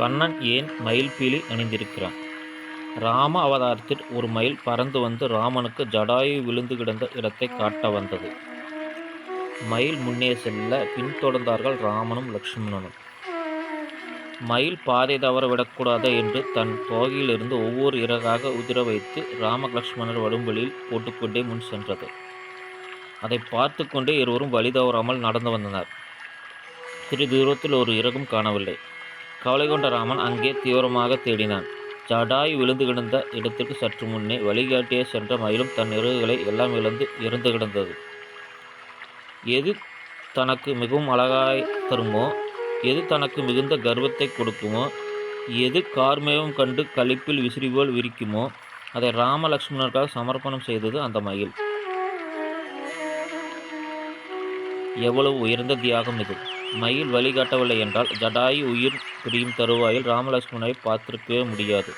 கண்ணன் ஏன் மயில்பீலி அணிந்திருக்கிறான்? ராம அவதாரத்தில் ஒரு மயில் பறந்து வந்து ராமனுக்கு ஜடாயு விழுந்து கிடந்த இடத்தை காட்ட வந்தது. மயில் முன்னே செல்ல பின்தொடர்ந்தார்கள் ராமனும் லக்ஷ்மணனும். மயில் பாதை தவற விடக்கூடாது என்று தன் தோகையிலிருந்து ஒவ்வொரு இறகாக உதிர வைத்து ராம வடும்பலியில் போட்டுக்கொண்டே முன் சென்றது. அதை பார்த்து கொண்டே இருவரும் வழி தவறாமல் நடந்து வந்தனர். சிறு தூரத்தில் ஒரு இறகும் காணவில்லை. கவலை கொண்ட ராமன் அங்கே தீவிரமாக தேடினான். ஜடாய் விழுந்து கிடந்த இடத்திற்கு சற்று முன்னே வழிகாட்டியே சென்ற மயிலும் தன் இறகுகளை எல்லாம் இழந்து இருந்து கிடந்தது. எது தனக்கு மிகவும் அழகாய் தருமோ எது தனக்கு மிகுந்த கர்வத்தை கொடுக்குமோ எது கார்மேகம் கண்டு களிப்பில் விசிறி போல் விரிக்குமோ அதை ராமலக்ஷ்மணருக்காக சமர்ப்பணம் செய்தது அந்த மயில். எவ்வளவு உயர்ந்த தியாகம் இது. மயில் வழிகாட்டவில்லை என்றால் ஜடாயு உயிர் பிரியும் தருவாயில் ராமலட்சுமணனை பார்த்திருக்கவே முடியாது.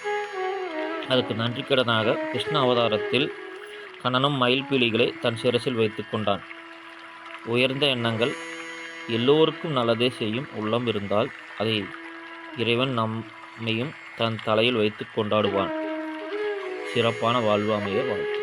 அதுக்கு நன்றிக்கடனாக கிருஷ்ண அவதாரத்தில் கண்ணனும் மயில் பீலிகளை தன் சிரசில் வைத்து கொண்டான். உயர்ந்த எண்ணங்கள் எல்லோருக்கும் நல்லதே செய்யும் உள்ளம் இருந்தால் அதை இறைவன் நம்மையும் தன் தலையில் வைத்து கொண்டாடுவான். சிறப்பான வாழ்வு அமைய வாழ்த்து.